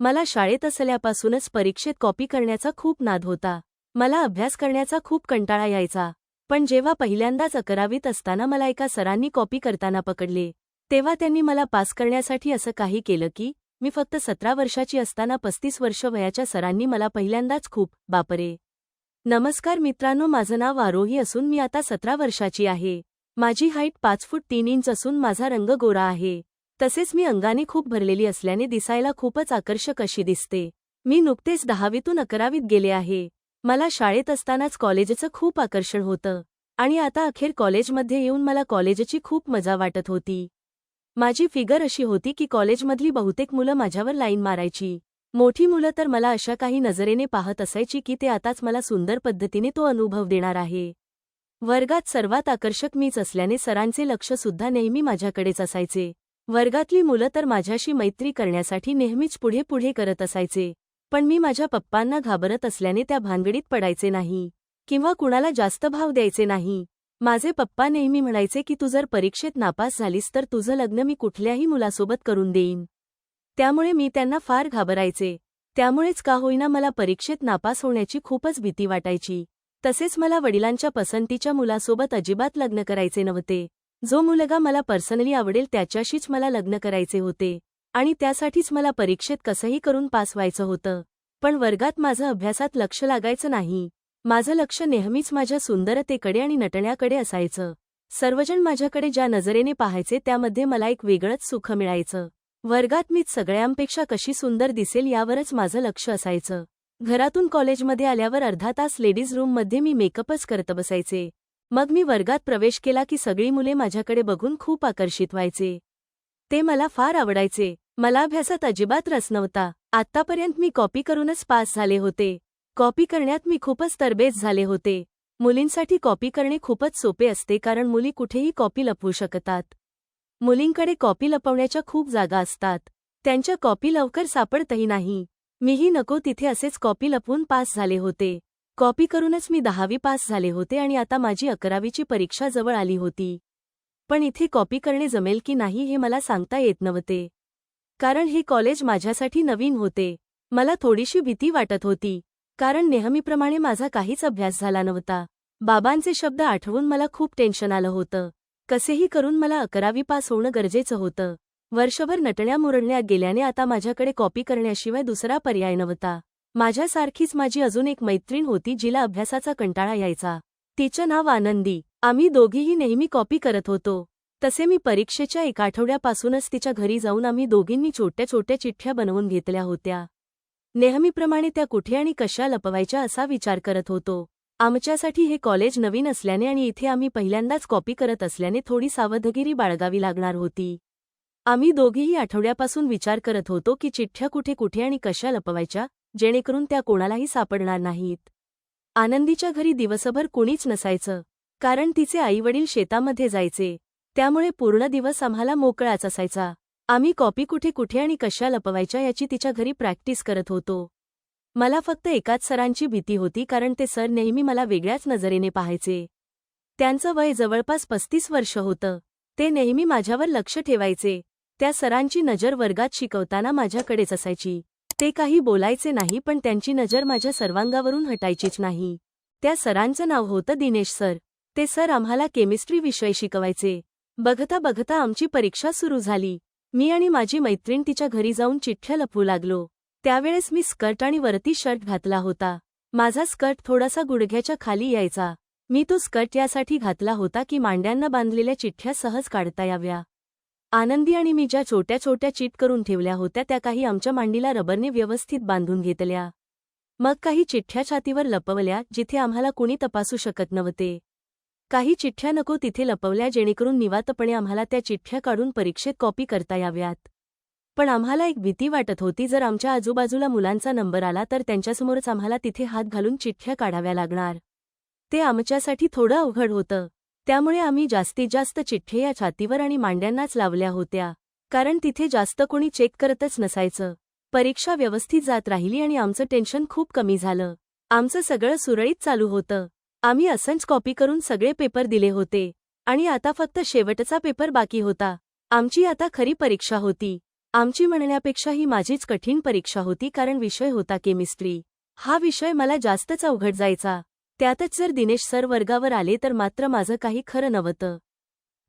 मला शाळेत असल्यापासूनच परीक्षेत कॉपी करण्याचा खूप नाद होता. मला अभ्यास करण्याचा खूप कंटाळा यायचा. पण जेव्हा पहिल्यांदाच अकरावीत असताना मला एका सरांनी कॉपी करताना पकडले तेव्हा त्यांनी मला पास करण्यासाठी असं काही केलं की मी फक्त सतरा वर्षाची असताना पस्तीस वर्ष वयाच्या सरांनी मला पहिल्यांदाच खूप बापरे! नमस्कार मित्रांनो माझं नाव आरोही असून मी आता सतरा वर्षाची आहे. माझी हाईट पाच फूट तीन इंच असून माझा रंग गोरा आहे. तसेच मी अंगाने खूप भरलेली असल्याने दिसायला खूपच आकर्षक अशी दिसते. मी नुकतेच दहावीतून अकरावीत गेले आहे. मला शाळेत असतानाच कॉलेजचं खूप आकर्षण होतं. आणि आता अखेर कॉलेजमध्ये येऊन मला कॉलेजची खूप मजा वाटत होती. माझी फिगर अशी होती की कॉलेजमधली बहुतेक मुलं माझ्यावर लाईन मारायची. मोठी मुलं तर मला अशा काही नजरेने पाहत असायची की ते आताच मला सुंदर पद्धतीने तो अनुभव देणार आहे. वर्गात सर्वात आकर्षक मीच असल्याने सरांचे लक्ष सुद्धा नेहमी माझ्याकडेच असायचे. वर्गातली मुलं तर माझ्याशी मैत्री करण्यासाठी नेहमीच पुढे पुढे करत असायचे पण मी माझ्या पप्पांना घाबरत असल्याने त्या भानगडीत पडायचे नाही किंवा कुणाला जास्त भाव द्यायचे नाही. माझे पप्पा नेहमी म्हणायचे की तू जर परीक्षेत नापास झालीस तर तुझं लग्न मी कुठल्याही मुलासोबत करून देईन. त्यामुळे मी त्यांना फार घाबरायचे. त्यामुळेच का होईना मला परीक्षेत नापास होण्याची खूपच भीती वाटायची. तसेच मला वडिलांच्या पसंतीच्या मुलासोबत अजिबात लग्न करायचे नव्हते. जो मुलगा मला पर्सनली आवडेल त्याच्याशीच मला लग्न करायचे होते आणि त्यासाठीच मला परीक्षेत कसंही करून पास व्हायचं होतं. पण वर्गात माझं अभ्यासात लक्ष लागायचं नाही. माझं लक्ष नेहमीच माझ्या सुंदरतेकडे आणि नटण्याकडे असायचं. सर्वजण माझ्याकडे ज्या नजरेने पाहायचे त्यामध्ये मला एक वेगळंच सुख मिळायचं. वर्गात मीच सगळ्यांपेक्षा कशी सुंदर दिसेल यावरच माझं लक्ष असायचं. घरातून कॉलेजमध्ये आल्यावर अर्धा तास लेडीज रूममध्ये मी मेकअपच करत बसायचे. मग मी वर्गात प्रवेश केला की सगळी मुले माझ्याकडे बघून खूप आकर्षित व्हायचे. ते मला फार आवडायचे. मला अभ्यासात अजिबात रस नव्हता. आत्तापर्यंत मी कॉपी करूनच पास झाले होते. कॉपी करण्यात मी खूपच तरबेज झाले होते. मुलींसाठी कॉपी करणे खूपच सोपे असते कारण मुली कुठेही कॉपी लपवू शकतात. मुलींकडे कॉपी लपवण्याच्या खूप जागा असतात. त्यांच्या कॉपी लवकर सापडतही नाही. मीही नको तिथे असेच कॉपी लपवून पास झाले होते. कॉपी करूनच मी दहावी पास झाले होते आणि आता माझी अकरावीची परीक्षा जवळ आली होती. पण इथे कॉपी करणे जमेल की नाही हे मला सांगता येत नव्हते. कारण हे कॉलेज माझ्यासाठी नवीन होते. मला थोडीशी भीती वाटत होती. कारण नेहमीप्रमाणे माझा काहीच अभ्यास झाला नव्हता. बाबांचे शब्द आठवून मला खूप टेन्शन आलं होतं. कसेही करून मला अकरावी पास होणं गरजेचं होतं. वर्षभर नटण्या मुरडण्यात गेल्याने आता माझ्याकडे कॉपी करण्याशिवाय दुसरा पर्याय नव्हता. माझ्यासारखीच माझी अजून एक मैत्रीण होती जिला अभ्यासाचा कंटाळा यायचा. तिचं नाव आनंदी. आम्ही दोघीही नेहमी कॉपी करत होतो. तसे मी परीक्षेच्या एक आठवड्यापासूनच तिच्या घरी जाऊन आम्ही दोघींनी छोट्या छोट्या चिठ्ठ्या बनवून घेतल्या होत्या. नेहमीप्रमाणे त्या कुठे आणि कशा लपवायच्या असा विचार करत होतो. आमच्यासाठी हे कॉलेज नवीन असल्याने आणि इथे आम्ही पहिल्यांदाच कॉपी करत असल्याने थोडी सावधगिरी बाळगावी लागणार होती. आम्ही दोघीही आठवड्यापासून विचार करत होतो की चिठ्ठ्या कुठे कुठे आणि कशा लपवायच्या जेणेकरून त्या कोणालाही सापडणार नाहीत. आनंदीच्या घरी दिवसभर कुणीच नसायचं कारण तिचे आईवडील शेतामध्ये जायचे. त्यामुळे पूर्ण दिवस आम्हाला मोकळाच असायचा. आम्ही कॉपी कुठे कुठे आणि कशा लपवायच्या याची तिच्या घरी प्रॅक्टिस करत होतो. मला फक्त एकाच सरांची भीती होती कारण ते सर नेहमी मला वेगळ्याच नजरेने पाहायचे. त्यांचं वय जवळपास पस्तीस वर्ष होतं. ते नेहमी माझ्यावर लक्ष ठेवायचे. त्या सरांची नजर वर्गात शिकवताना माझ्याकडेच असायची. ते काही बोलायचे नाही पण त्यांची नजर माझ्या सर्वांगावरून हटायचीच नाही. त्या सरांचं नाव होतं दिनेश सर. ते सर आम्हाला केमिस्ट्री विषय शिकवायचे. बघता बघता आमची परीक्षा सुरू झाली. मी आणि माझी मैत्रीण तिच्या घरी जाऊन चिठ्ठ्या लपवू लागलो. त्यावेळेस मी स्कर्ट आणि वरती शर्ट घातला होता. माझा स्कर्ट थोडासा गुडघ्याच्या खाली यायचा. मी तो स्कर्ट यासाठी घातला होता की मांड्यांना बांधलेल्या चिठ्ठ्या सहज काढता याव्या. आनंदी आणि मी ज्या छोट्या छोट्या चीट करून ठेवल्या होत्या त्या काही आमच्या मांडीला रबरने व्यवस्थित बांधून घेतल्या. मग काही चिठ्ठ्या छातीवर लपवल्या जिथे आम्हाला कुणी तपासू शकत नव्हते. काही चिठ्ठ्या नको तिथे लपवल्या जेणेकरून निवातपणे आम्हाला त्या चिठ्ठ्या काढून परीक्षेत कॉपी करता याव्यात. पण आम्हाला एक भीती वाटत होती जर आमच्या आजूबाजूला मुलांचा नंबर आला तर त्यांच्यासमोरच आम्हाला तिथे हात घालून चिठ्ठ्या काढाव्या लागणार. ते आमच्यासाठी थोडं अवघड होतं. त्यामुळे आम्ही जास्तीत जास्त चिठ्ठे या छातीवर आणि मांड्यांनाच लावल्या होत्या. कारण तिथे जास्त कोणी चेक करतच नसायचं. परीक्षा व्यवस्थित जात राहिली आणि आमचं टेन्शन खूप कमी झालं. आमचं सगळं सुरळीत चालू होतं. आम्ही असंच कॉपी करून सगळे पेपर दिले होते. आणि आता फक्त शेवटचा पेपर बाकी होता. आमची आता खरी परीक्षा होती. आमची म्हणण्यापेक्षा ही माझीच कठीण परीक्षा होती कारण विषय होता केमिस्ट्री. हा विषय मला जास्तच अवघड जायचा. त्यातच जर दिनेश सर वर्गावर आले तर मात्र माझं काही खरं नव्हतं.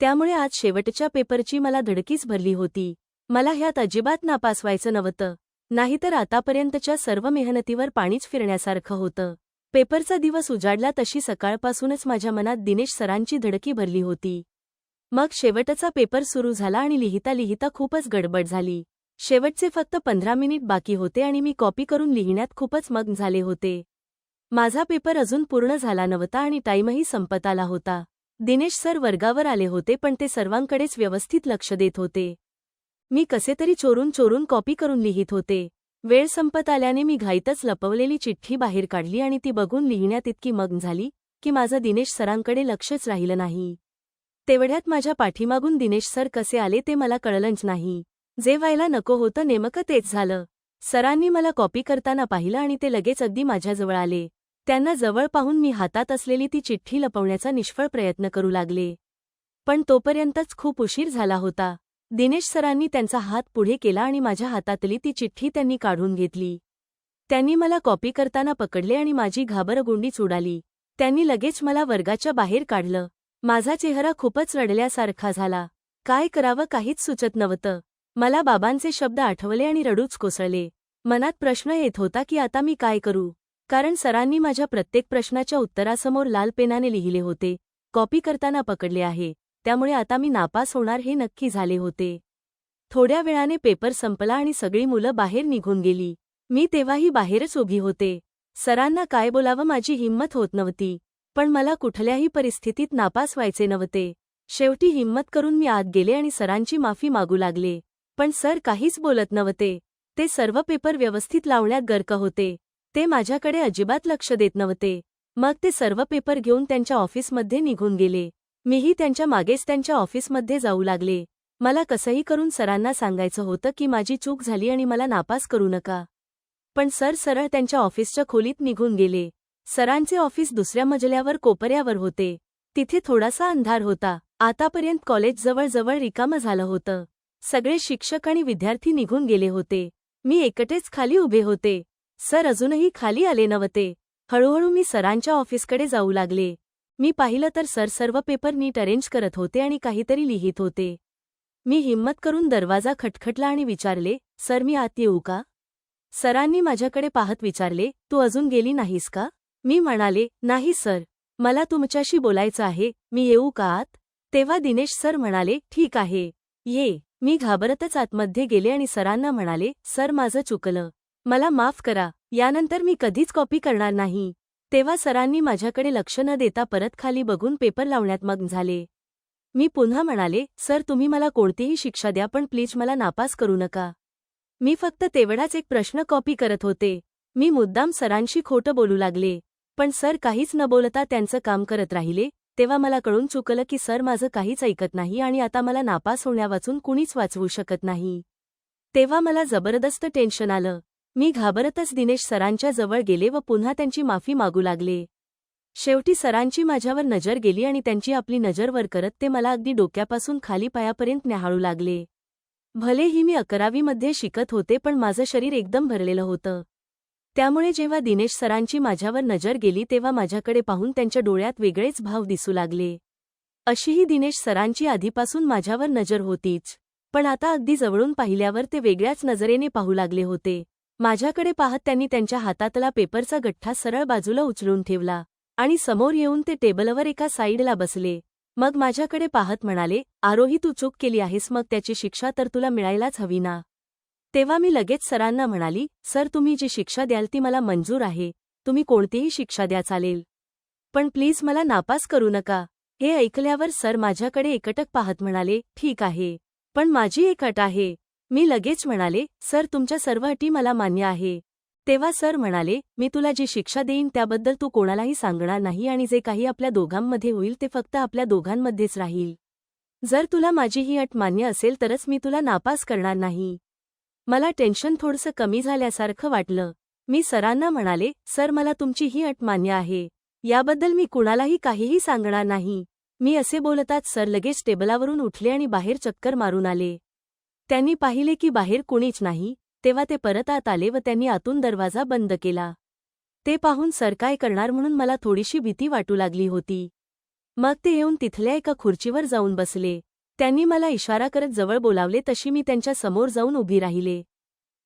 त्यामुळे आज शेवटच्या पेपरची मला धडकीच भरली होती. मला ह्यात अजिबात नापास व्हायचं नव्हतं. नाहीतर आतापर्यंतच्या सर्व मेहनतीवर पाणीच फिरण्यासारखं होतं. पेपरचा दिवस उजाडला तशी सकाळपासूनच माझ्या मनात दिनेश सरांची धडकी भरली होती. मग शेवटचा पेपर सुरू झाला आणि लिहिता लिहिता खूपच गडबड झाली. शेवटचे फक्त पंधरा मिनिट बाकी होते आणि मी कॉपी करून लिहिण्यात खूपच मग्न झाले होते. माझा पेपर अजून पूर्ण झाला नव्हता आणि टाईमही संपत आला होता. दिनेश सर वर्गावर आले होते पण ते सर्वांकडेच व्यवस्थित लक्ष देत होते. मी कसे तरी चोरून चोरून कॉपी करून लिहित होते. वेळ संपत आल्याने मी घाईतच लपवलेली चिठ्ठी बाहेर काढली आणि ती बघून लिहिण्यात इतकी मग्न झाली की माझं दिनेश सरांकडे लक्षच राहिलं नाही. तेवढ्यात माझ्या पाठीमागून दिनेश सर कसे आले ते मला कळलंच नाही. जे व्हायला नको होतं नेमकं तेच झालं. सरांनी मला कॉपी करताना पाहिलं आणि ते लगेच अगदी माझ्याजवळ आले. त्यांना जवळ पाहून मी हातात असलेली ती चिठ्ठी लपवण्याचा निष्फळ प्रयत्न करू लागले. पण तोपर्यंतच खूप उशीर झाला होता. दिनेश सरांनी त्यांचा हात पुढे केला आणि माझ्या हातातली ती चिठ्ठी त्यांनी काढून घेतली. त्यांनी मला कॉपी करताना पकडले आणि माझी घाबरगुंडीच उडाली त्यांनी लगेच मला वर्गाच्या बाहेर काढलं. माझा चेहरा खूपच रडल्यासारखा झाला. काय करावं काहीच सुचत नव्हतं. मला बाबांचे शब्द आठवले आणि रडूच कोसळले. मनात प्रश्न येत होता की आता मी काय करू? कारण सरांनी माझ्या प्रत्येक प्रश्नाच्या उत्तरासमोर लाल पेनाने लिहिले होते. कॉपी करताना पकडले आहे. त्यामुळे आता मी नापास होणार हे नक्की झाले होते. थोड्या वेळाने पेपर संपला आणि सगळी मुलं बाहेर निघून गेली. मी तेव्हाही बाहेरच उभी होते. सरांना काय बोलावं माझी हिंमत होत नव्हती. पण मला कुठल्याही परिस्थितीत नापास व्हायचे नव्हते. शेवटी हिंमत करून मी आत गेले आणि सरांची माफी मागू लागले. पण सर काहीच बोलत नव्हते. ते सर्व पेपर व्यवस्थित लावण्यात गर्क होते. ते माझ्याकडे अजिबात लक्ष देत नव्हते. मग ते सर्व पेपर घेऊन त्यांच्या ऑफिसमध्ये निघून गेले. मीही त्यांच्या मागेच त्यांच्या ऑफिसमध्ये जाऊ लागले. मला कसंही करून सरांना सांगायचं होतं की माझी चूक झाली आणि मला नापास करू नका. पण सर सरळ त्यांच्या ऑफिसच्या खोलीत निघून गेले. सरांचे ऑफिस दुसऱ्या मजल्यावर कोपऱ्यावर होते. तिथे थोडासा अंधार होता. आतापर्यंत कॉलेज जवळजवळ रिकामं झालं होतं. सगळे शिक्षक आणि विद्यार्थी निघून गेले होते. मी एकटेच खाली उभे होते. सर अजूनही खाली आले नव्हते. हळूहळू मी सरांच्या ऑफिसकडे जाऊ लागले. मी पाहिलं तर सर सर्व पेपर नीट अरेंज करत होते आणि काहीतरी लिहित होते. मी हिंमत करून दरवाजा खटखटला आणि विचारले सर मी आत येऊ का? सरांनी माझ्याकडे पाहत विचारले तू अजून गेली नाहीस का? मी म्हणाले नाही सर. मला तुमच्याशी बोलायचं आहे. मी येऊ का आत? तेव्हा दिनेश सर म्हणाले ठीक आहे. ये. मी घाबरतच आतमध्ये गेले आणि सरांना म्हणाले सर माझं चुकलं. मला माफ करा यानंतर मी कधीच कॉपी करणार नाही. तेव्हा सरांनी माझ्याकडे लक्ष न देता परत खाली बघून पेपर लावण्यात मग्न झाले. मी पुन्हा म्हणाले सर तुम्ही मला कोणतीही शिक्षा द्या पण प्लीज मला नापास करू नका. मी फक्त तेवढाच एक प्रश्न कॉपी करत होते. मी मुद्दाम सरांशी खोटं बोलू लागले. पण सर काहीच न बोलता त्यांचं काम करत राहिले तेव्हा मला कळून चुकलं की सर माझं काहीच ऐकत नाही आणि आता मला नापास होण्यावाचून कुणीच वाचवू शकत नाही. तेव्हा मला जबरदस्त टेन्शन आलं. मी घाबरतच दिनेश सरांच्या जवळ गेले व पुन्हा त्यांची माफी मागू लागले. शेवटी सरांची माझ्यावर नजर गेली आणि त्यांची आपली नजर वर करत ते मला अगदी डोक्यापासून खाली पायापर्यंत न्याहाळू लागले. भलेही मी अकरावीमध्ये शिकत होते पण माझं शरीर एकदम भरलेलं होतं. त्यामुळे जेव्हा दिनेश सरांची माझ्यावर नजर गेली तेव्हा माझ्याकडे पाहून त्यांच्या डोळ्यात वेगळेच भाव दिसू लागले. अशीही दिनेश सरांची आधीपासून माझ्यावर नजर होतीच पण आता अगदी जवळून पाहिल्यावर ते वेगळ्याच नजरेने पाहू लागले होते. माझ्याकडे पाहत त्यांनी त्यांच्या हातातला पेपरचा गठ्ठा सरळ बाजूला उचलून ठेवला आणि समोर येऊन ते टेबलवर एका साईडला बसले. मग माझ्याकडे पाहत म्हणाले आरोही तू चूक केली आहेस मग त्याची शिक्षा तर तुला मिळायलाच हवी ना? तेव्हा मी लगेच सरांना म्हणाली सर तुम्ही जी शिक्षा द्याल ती मला मंजूर आहे. तुम्ही कोणतीही शिक्षा द्या चालेल. पण प्लीज मला नापास करू नका. हे ऐकल्यावर सर माझ्याकडे एकटक पाहत म्हणाले ठीक आहे. पण माझी एक अट आहे. मी लगेच म्हणाले सर तुमच्या सर्व अटी मला मान्य आहे. तेव्हा सर म्हणाले मी तुला जी शिक्षा देईन त्याबद्दल तू कोणालाही सांगणार नाही आणि जे काही आपल्या दोघांमध्ये होईल ते फक्त आपल्या दोघांमध्येच राहील. जर तुला माझी ही अट मान्य असेल तरच मी तुला नापास करणार नाही. मला टेन्शन थोडंसं कमी झाल्यासारखं वाटलं. मी सरांना म्हणाले सर मला तुमची ही अट मान्य आहे. याबद्दल मी कुणालाही काहीही सांगणार नाही. मी असे बोलताच सर लगेच टेबलावरून उठले आणि बाहेर चक्कर मारून आले. त्यांनी पाहिले की बाहेर कुणीच नाही तेव्हा ते परत आत आले व त्यांनी आतून दरवाजा बंद केला. ते पाहून सर काय करणार म्हणून मला थोडीशी भीती वाटू लागली होती. मग ते येऊन तिथल्या एका खुर्चीवर जाऊन बसले. त्यांनी मला इशारा करत जवळ बोलावले तशी मी त्यांच्यासमोर जाऊन उभी राहिले.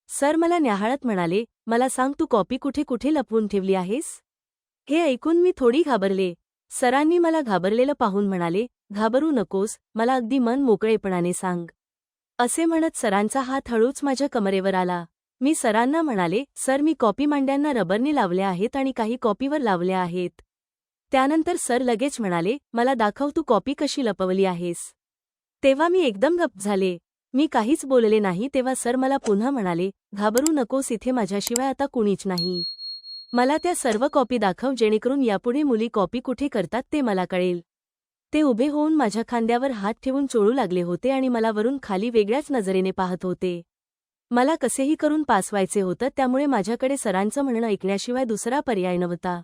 सर मला न्याहाळत म्हणाले मला सांग तू कॉपी कुठे कुठे लपवून ठेवली आहेस? हे ऐकून मी थोडी घाबरले. सरांनी मला घाबरलेलं पाहून म्हणाले घाबरू नकोस मला अगदी मन मोकळेपणाने सांग. असे म्हणत सरांचा हात हळूच माझ्या कमरेवर आला. मी सरांना म्हणाले सर मी कॉपी मांड्यांना रबरने लावल्या आहेत आणि काही कॉपीवर लावल्या आहेत. त्यानंतर सर लगेच म्हणाले मला दाखव तू कॉपी कशी लपवली आहेस. तेव्हा मी एकदम गप्प झाले. मी काहीच बोलले नाही तेव्हा सर मला पुन्हा म्हणाले घाबरू नकोस इथे माझ्याशिवाय आता कुणीच नाही. मला त्या सर्व कॉपी दाखव जेणेकरून यापुढे मुली कॉपी कुठे करतात ते मला कळेल. ते उभे होऊन माझ्या खांद्यावर हात ठेवून चोळू लागले होते आणि मला वरून खाली वेगळ्याच नजरेने पाहत होते. मला कसेही करून पासवायचे होतं त्यामुळे माझ्याकडे सरांचं म्हणणं ऐकण्याशिवाय दुसरा पर्याय नव्हता.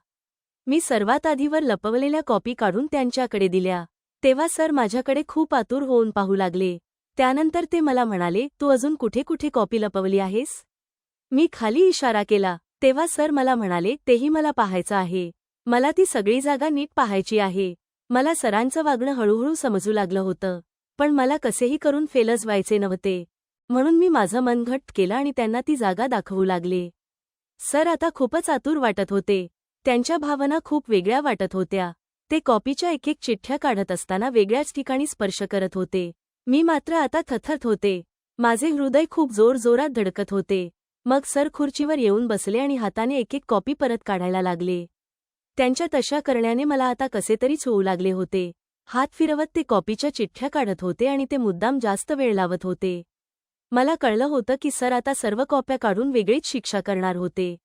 मी सर्वात आधीवर लपवलेल्या कॉपी काढून त्यांच्याकडे दिल्या. तेव्हा सर माझ्याकडे खूप आतुर होऊन पाहू लागले. त्यानंतर ते मला म्हणाले तू अजून कुठे कुठे कॉपी लपवली आहेस? मी खाली इशारा केला. तेव्हा सर मला म्हणाले तेही मला पाहायचं आहे. मला ती सगळी जागा नीट पाहायची आहे. मला सरांचं वागणं हळूहळू समजू लागलं होतं पण मला कसेही करून फेलच व्हायचे नव्हते म्हणून मी माझं मन घट्ट केलं आणि त्यांना ती जागा दाखवू लागले. सर आता खूपच आतुर वाटत होते त्यांच्या भावना खूप वेगळ्या वाटत होत्या ते कॉपीच्या एक एक चिठ्ठ्या काढत असताना वेगळ्याच ठिकाणी स्पर्श करत होते. मी मात्र आता थथत होते माझे हृदय खूप जोरजोरात धडकत होते मग सर खुर्चीवर येऊन बसले आणि हाताने एक एक कॉपी परत काढायला लागले. त्यांच्या तशा करण्याने मला आता कसे तरीच होऊ लागले होते. हात फिरवत ते कॉपीच्या चिठ्ठ्या काढत होते आणि ते मुद्दाम जास्त वेळ लावत होते. मला कळलं होतं की सर आता सर्व कॉप्या काढून वेगळीच शिक्षा करणार होते.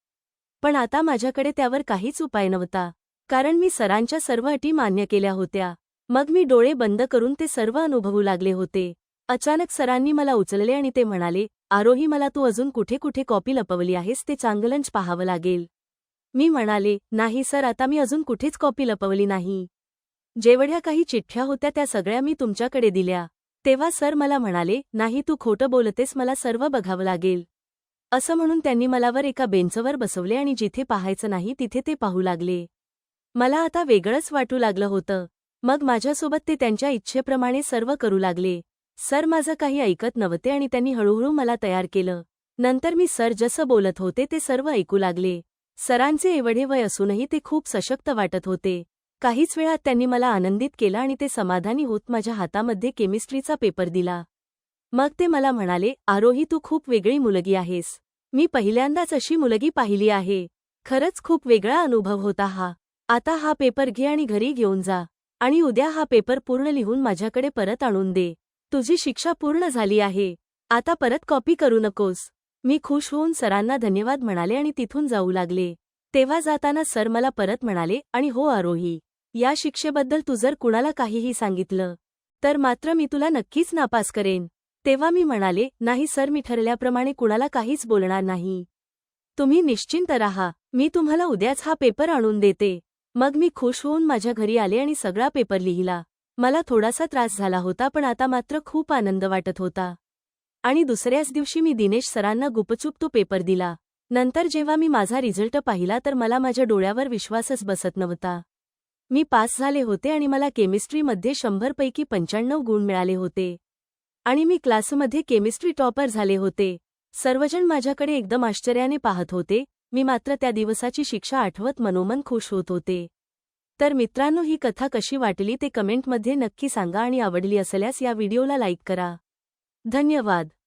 पण आता माझ्याकडे त्यावर काहीच उपाय नव्हता. कारण मी सरांच्या सर्व अटी मान्य केल्या होत्या. मग मी डोळे बंद करून ते सर्व अनुभवू लागले होते. अचानक सरांनी मला उचलले आणि ते म्हणाले आरोही मला तू अजून कुठे कुठे कॉपी लपवली आहेस? ते चांगलंच पाहावं लागेल. मी म्हणाले नाही सर आता मी अजून कुठेच कॉपी लपवली नाही. जेवढ्या काही चिठ्ठ्या होत्या त्या सगळ्या मी तुमच्याकडे दिल्या. तेव्हा सर मला म्हणाले नाही तू खोटं बोलतेस मला सर्व बघावं लागेल. असं म्हणून त्यांनी मलावर एका बेंचवर बसवले आणि जिथे पाहायचं नाही तिथे ते पाहू लागले. मला आता वेगळंच वाटू लागलं होतं. मग माझ्यासोबत ते त्यांच्या इच्छेप्रमाणे सर्व करू लागले. सर माझं काही ऐकत नव्हते आणि त्यांनी हळूहळू मला तयार केलं. नंतर मी सर जसं बोलत होते ते सर्व ऐकू लागले. सरांचे एवढे वय असूनही ते खूप सशक्त वाटत होते. काहीच वेळात त्यांनी मला आनंदित केला आणि ते समाधानी होत माझ्या हातामध्ये केमिस्ट्रीचा पेपर दिला. मग ते मला म्हणाले आरोही तू खूप वेगळी मुलगी आहेस. मी पहिल्यांदाच अशी मुलगी पाहिली आहे. खरंच खूप वेगळा अनुभव होता हा. आता हा पेपर घे आणि घरी घेऊन जा. आणि उद्या हा पेपर पूर्ण लिहून माझ्याकडे परत आणून दे. तुझी शिक्षा पूर्ण झाली आहे. आता परत कॉपी करू नकोस. मी खुश होऊन सरांना धन्यवाद म्हणाले आणि तिथून जाऊ लागले. तेव्हा जाताना सर मला परत म्हणाले आणि हो आरोही या शिक्षेबद्दल तू जर कुणाला काहीही सांगितलं तर मात्र मी तुला नक्कीच नापास करेन. तेव्हा मी म्हणाले नाही सर मी ठरल्याप्रमाणे कुणाला काहीच बोलणार नाही. तुम्ही निश्चिंत राहा मी तुम्हाला उद्याच हा पेपर आणून देते. मग मी खुश होऊन माझ्या घरी आले आणि सगळा पेपर लिहिला. मला थोडासा त्रास झाला होता पण आता मात्र खूप आनंद वाटत होता. आणि दुसऱ्याच दिवशी मी दिनेश सरांना गुपचूप तो पेपर दिला. नंतर जेव्हा मी माझा रिझल्ट पाहिला तर मला माझ्या डोळ्यावर विश्वासच बसत नव्हता. मी पास झाले होते आणि मला केमिस्ट्रीमध्ये शंभरपैकी पंच्याण्णव गुण मिळाले होते. आणि मी क्लासमध्ये केमिस्ट्री टॉपर झाले होते. सर्वजण माझ्याकडे एकदम आश्चर्याने पाहत होते. मी मात्र त्या दिवसाची शिक्षा आठवत मनोमन खुश होत होते. तर मित्रांनो ही कथा कशी वाटली ते कमेंटमध्ये नक्की सांगा आणि आवडली असल्यास या व्हिडिओला लाईक करा. धन्यवाद.